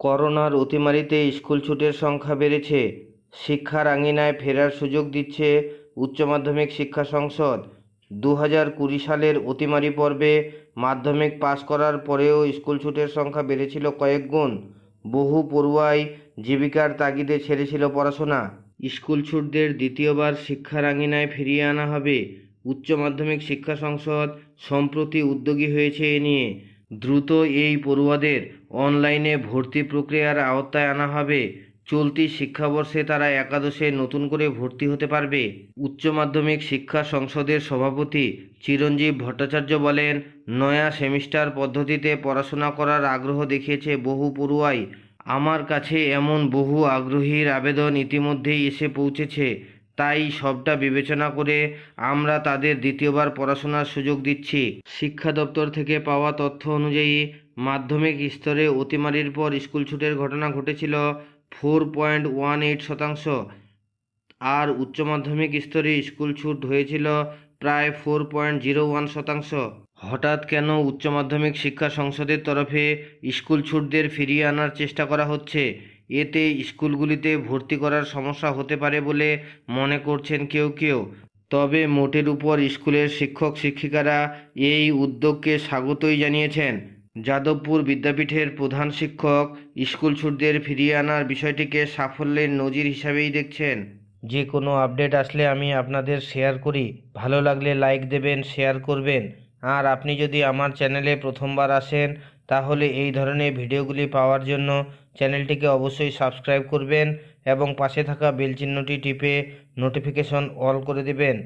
করোনার অতিমারিতে স্কুল ছুটের সংখ্যা বেড়েছে। শিক্ষার আঙিনায় ফেরার সুযোগ দিচ্ছে উচ্চ মাধ্যমিক শিক্ষা সংসদ। দু হাজার কুড়ি সালের অতিমারি পর্বে মাধ্যমিক পাশ করার পরেও স্কুল ছুটের সংখ্যা বেড়েছিল কয়েক গুণ। বহু পড়ুয়াই জীবিকার তাগিদে ছেড়েছিল পড়াশোনা। স্কুল ছুটদের দ্বিতীয়বার শিক্ষার আঙিনায় ফিরিয়ে আনা হবে। উচ্চ মাধ্যমিক শিক্ষা সংসদ সম্প্রতি উদ্যোগী হয়েছে এ নিয়ে। দ্রুত এই পড়ুয়াদের অনলাইনে ভর্তি প্রক্রিয়ার আওতায় আনা হবে। চলতি শিক্ষাবর্ষে তারা একাদশে নতুন করে ভর্তি হতে পারবে। উচ্চ মাধ্যমিক শিক্ষা সংসদের সভাপতি চিরঞ্জীব ভট্টাচার্য বলেন, নয়া সেমিস্টার পদ্ধতিতে পড়াশোনা করার আগ্রহ দেখিয়েছে বহু পড়ুয়াই। আমার কাছে এমন বহু আগ্রহীর আবেদন ইতিমধ্যেই এসে পৌঁছেছে। তাই সবটা বিবেচনা করে আমরা তাদের দ্বিতীয়বার পড়াশোনার সুযোগ দিচ্ছি। শিক্ষা দপ্তর থেকে পাওয়া তথ্য অনুযায়ী মাধ্যমিক স্তরে অতিমারির পর স্কুল ছুটের ঘটনা ঘটেছিল ফোর পয়েন্ট ওয়ান এইট শতাংশ। আর উচ্চ মাধ্যমিক স্তরে স্কুল ছুট হয়েছিল প্রায় ফোর পয়েন্ট জিরো ওয়ান শতাংশ। হঠাৎ কেন উচ্চ মাধ্যমিক শিক্ষা সংসদের তরফে স্কুল ছুটদের ফিরিয়ে আনার চেষ্টা করা হচ্ছে? এতে স্কুলগুলিতে ভর্তি করার সমস্যা হতে পারে বলে মনে করছেন কেউ কেউ। তবে মোটের উপর স্কুলের শিক্ষক শিক্ষিকারা এই উদ্যোগকে স্বাগতই জানিয়েছেন। যাদবপুর বিদ্যাপীঠের প্রধান শিক্ষক স্কুল ছুটদের ফিরিয়ে আনার বিষয়টিকে সাফল্যের নজির হিসাবেই দেখছেন। যে কোনো আপডেট আসলে আমি আপনাদের শেয়ার করি। ভালো লাগলে লাইক দেবেন, শেয়ার করবেন। আর আপনি যদি আমার চ্যানেলে প্রথমবার আসেন, তাহলে এই ধরনের ভিডিওগুলি পাওয়ার জন্য চ্যানেলটিকে অবশ্যই সাবস্ক্রাইব করবেন এবং পাশে থাকা বেল চিহ্নটি টিপে নোটিফিকেশন অল করে দেবেন।